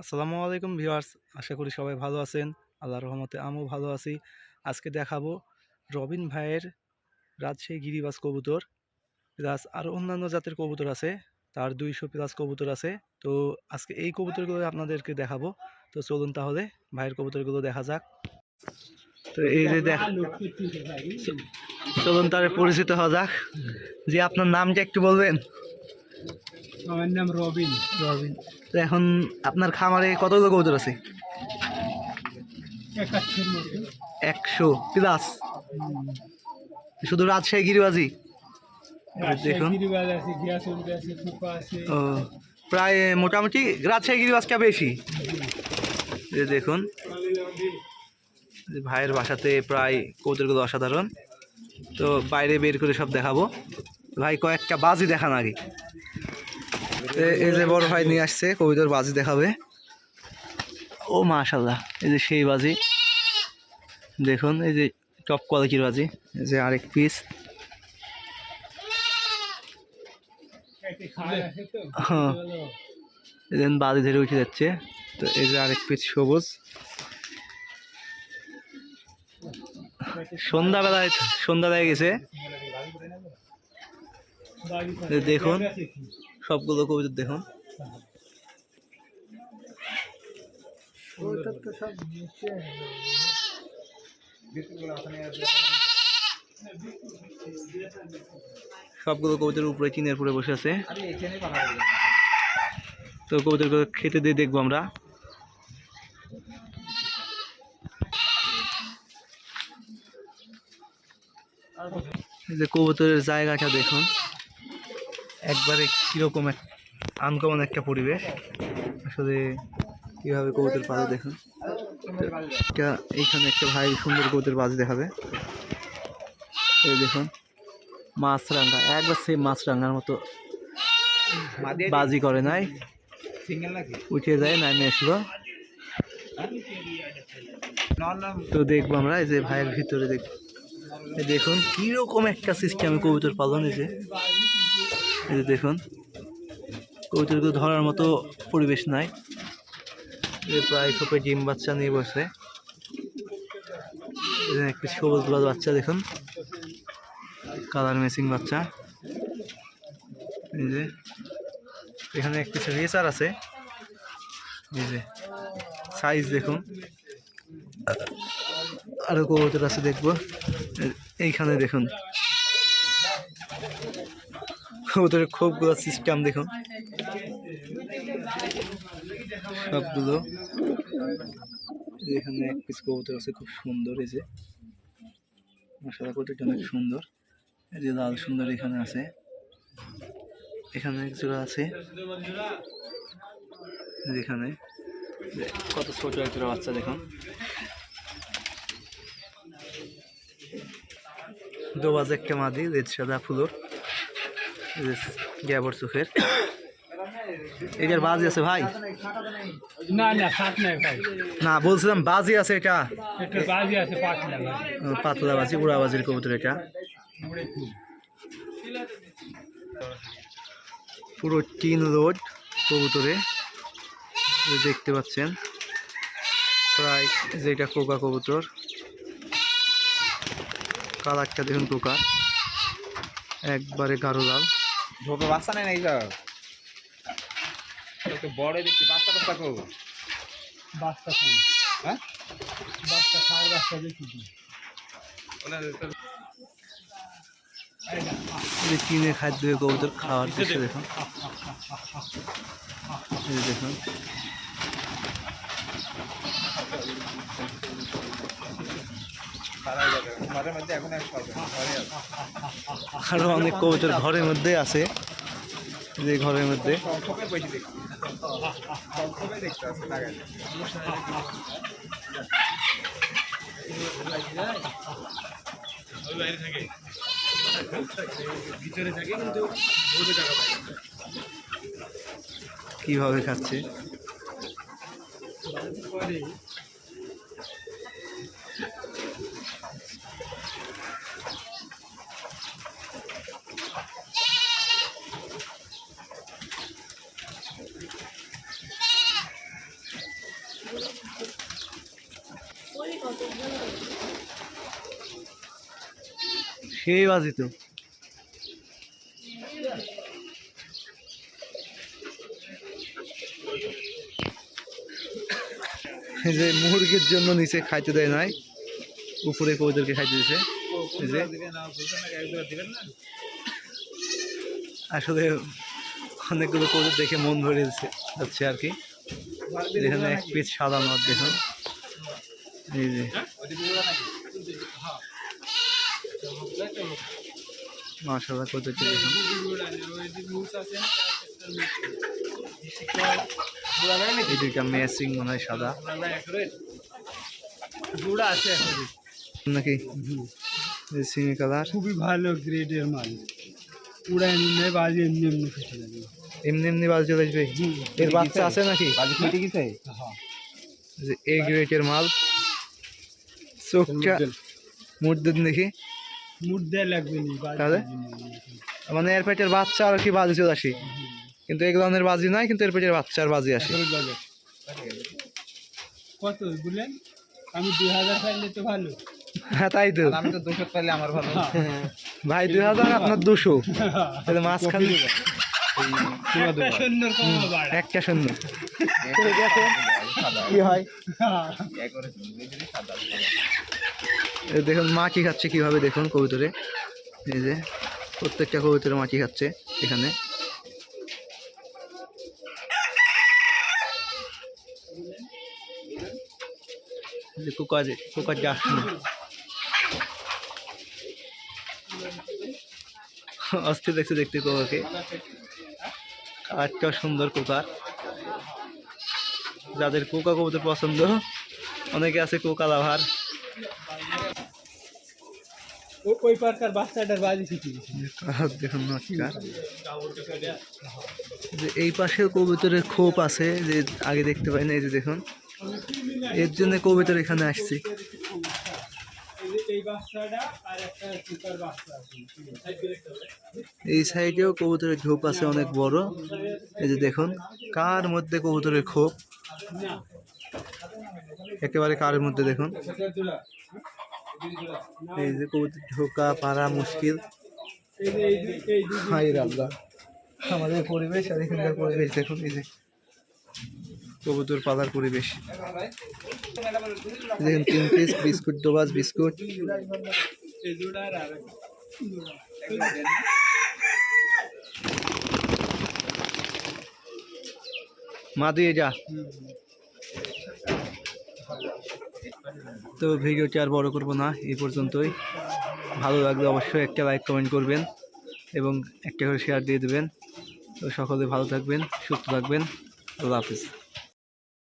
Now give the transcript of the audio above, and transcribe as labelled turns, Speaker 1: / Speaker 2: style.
Speaker 1: আসসালামু আলাইকুম ভিউয়ার্স, আশা করি সবাই ভালো আছেন। আল্লাহর রহমতে আমিও ভালো আছি। আজকে দেখাবো রবিন ভাইয়ের রাজশাহী গিরিবাজ কবুতর। প্লাস আরও অন্যান্য জাতের কবুতর আছে, তার দুইশো প্লাস কবুতর আছে। তো আজকে এই কবুতরগুলো আপনাদেরকে দেখাবো। তো চলুন তাহলে ভাইয়ের কবুতরগুলো দেখা যাক। তো এই যে দেখ চলুন তার পরিচিত হওয়া যাক। যে আপনার নামটা একটু বলবেন?
Speaker 2: আমার নাম রবিন
Speaker 1: রবিন। তো এখন আপনার খামারে কতগুলো কবুতর আছে? একশো প্লাস। শুধু রাজশাহী গিরিবাজি? দেখুন। ও প্রায় মোটামুটি রাজশাহী গিরিবাজটা বেশি? যে দেখুন। ভাইয়ের বাসাতে প্রায় কবুতরগুলো অসাধারণ। তো বাইরে বের করে সব দেখাবো। ভাই কয়েকটা বাজি দেখান আগে। এই যে বড় ভাই নিয়ে আসছে কবিতার বাজি দেখাবে। ও মাশাল্লাহ এই যে সেই বাজি। দেখুন এই যে টপ কোয়ালিটির বাজি। এই যে আরেক পিস হ্যাঁ। দেন বাজি ধরে উঠে যাচ্ছে। তো এই যে আরেক পিস সবুজ। সন্ধ্যাবেলায় সন্ধ্যা লেগে গেছে। দেখুন। সবগুলো কবিতা দেখুন। সবগুলো কবিতার উপরে টিনের পরে বসে আছে। তো কবিতাগুলো খেতে দিয়ে দেখব আমরা। যে কবুতরের জায়গাটা দেখুন। একবারে কীরকম এক আনকমন একটা পরিবেশ। আসলে কীভাবে কবুতর পালে দেখুন। একটা এইখানে একটা ভাই সুন্দর কবুতর বাজ দেখাবে। এই দেখুন মাছরাঙ্গা একবার সেই মাছরাঙ্গার মতো বাজি করে নাই। উঠে যায় নামে আসলো। তো দেখব আমরা, এই যে ভাইয়ের ভিতরে দেখ এই দেখুন, কীরকম একটা সিস্টেমে কবুতর পালন যে এই যে দেখুন, কবুতরগুলো ধরার মতো পরিবেশ নাই। প্রায় ছোপে ডিম বাচ্চা নিয়ে বসে। একটি সবুজ লাল বাচ্চা, দেখুন। কালার মেসিং বাচ্চা। এই যে, এখানে একটি রেসার আছে। এই যে সাইজ দেখুন। আরও কবুতর আছে দেখব। এইখানে দেখুন। কবুতরের খোপগুলো সিস্টেম দেখুন। সবগুলো। এখানে এক পিস কবুতর আছে, খুব সুন্দর এই যে। মশলা কবুতরটা অনেক সুন্দর। এই যে লাল সুন্দর এখানে আছে। এখানে এক জোড়া আছে। যেখানে কত ছোট এক জোড়া বাচ্চা দেখুন। দোবাজ একটা মাদি, রেড সাদা ফুলোর। গ্যাবর চোখের এটার বাজি আছে ভাই?
Speaker 2: না না সাত নাই ভাই।
Speaker 1: না বলছিলাম বাজি আছে এটা।
Speaker 2: একটা বাজি আছে ভাই
Speaker 1: পাতলা বাজি উড়া বাজির কবুতর এটা। পুরো টিন রোড কবুতরে দেখতে পাচ্ছেন। প্রায় যেটা কোকা কবুতর। কালারটা দেখুন কোকা। একবারে গাঢ় লাল।
Speaker 3: ঝোপে বাচ্চা নেই না এইসব তো বড় দেখছি বাচ্চা টাচ্চা করব
Speaker 2: বাচ্চা খান
Speaker 3: হ্যাঁ?
Speaker 2: বাচ্চা খাওয়ার বাচ্চা দেখি
Speaker 1: টিনে খাদ্য কবুতর খাওয়ার দৃশ্য দেখুন। দেখুন
Speaker 3: সারা যাবে ঘরের মধ্যে এখন এক পাবে ঘরে আছে
Speaker 1: আরও অনেক কবুতর ঘরের মধ্যে আছে। যে ঘরের মধ্যে। কীভাবে খাচ্ছে? সেই বাজি তো। যে মুরগির জন্য নিচে খাইতে দেয় নাই, উপরে কবুতরকে খাইতে দিছে। আসলে অনেকগুলো কবুতর দেখে মন ভরে যাচ্ছে আর কি। এখানে এক পিস সাদা নদ দেখুন। এই যে। মাশাআল্লাহ কবুতরটি দেখুন এই দুইটা ম্যাচিং মনে হয় সাদা।
Speaker 2: জোড়া আছে
Speaker 1: নাকি সিমি কালার।
Speaker 2: খুবই ভালো গ্রেডের মাল। বাজি এমনি এমনি যাবে।
Speaker 1: এমনি এমনি বাজ চলে আসবে? এর বাচ্চা আছে নাকি?
Speaker 2: হ্যাঁ।
Speaker 1: যে এ গ্রেটের মাল। চোখটা দেখি
Speaker 2: মুড লাগবে
Speaker 1: তাহলে? মানে এর পেটের বাচ্চা আর কি বাজি চলে আসি। কিন্তু এই ধরনের বাজি নাই কিন্তু এর পেটের বাচ্চার বাজি আসে।
Speaker 2: কত বললেন? আমি দুই হাজার পাইলে তো ভালো।
Speaker 1: হ্যাঁ তাই তো।
Speaker 3: আমি তো দুশো পাইলে আমার ভালো।
Speaker 1: ভাই দুই হাজার আপনার দুশো। তাহলে মাঝখান
Speaker 2: একটা সুন্দর
Speaker 1: একটা শূন্য। কি হয়? দেখুন মাটি খাচ্ছে কীভাবে দেখুন কবুতরে? এই যে, প্রত্যেকটা কবুতরে মাটি খাচ্ছে এখানে? যে কুকার কুকার না অস্থির দেখতে দেখতে কুকারকে আটটা সুন্দর কুকার। যাদের কোকা কবুতর পছন্দ অনেকে আছে কোকা লাভার।
Speaker 2: ও ওই পার্কার বাচ্চাটার বাজি
Speaker 1: দেখুন যে এই পাশেও কবুতরের খোপ আছে যে আগে দেখতে পাই না এই যে দেখুন। এর জন্য কবুতর এখানে আসছি।
Speaker 2: এই
Speaker 1: সাইডেও কবুতরের ঝোপ আছে অনেক বড়। এই যে দেখুন কার মধ্যে কবুতরের খোপ। একেবারে কার মধ্যে দেখুন। এই যে কবুতর ঢোকা, পারা, মুশকিল। আমাদের পরিবেশ আর এখানকার পরিবেশ দেখুন, এই যে কবুতর পালার পরিবেশ। দেখুন, তিন পিস বিস্কুট দোবাজ বিস্কুট
Speaker 2: এই দুটা আর আর
Speaker 1: মা দিয়ে যা। তো ভিডিওটি আর বড় করব না, এই পর্যন্তই। ভালো লাগলে অবশ্যই একটা লাইক কমেন্ট করবেন এবং একটা করে শেয়ার দিয়ে দেবেন। তো সকলে ভালো থাকবেন, সুস্থ থাকবেন। আল্লাহ হাফিজ।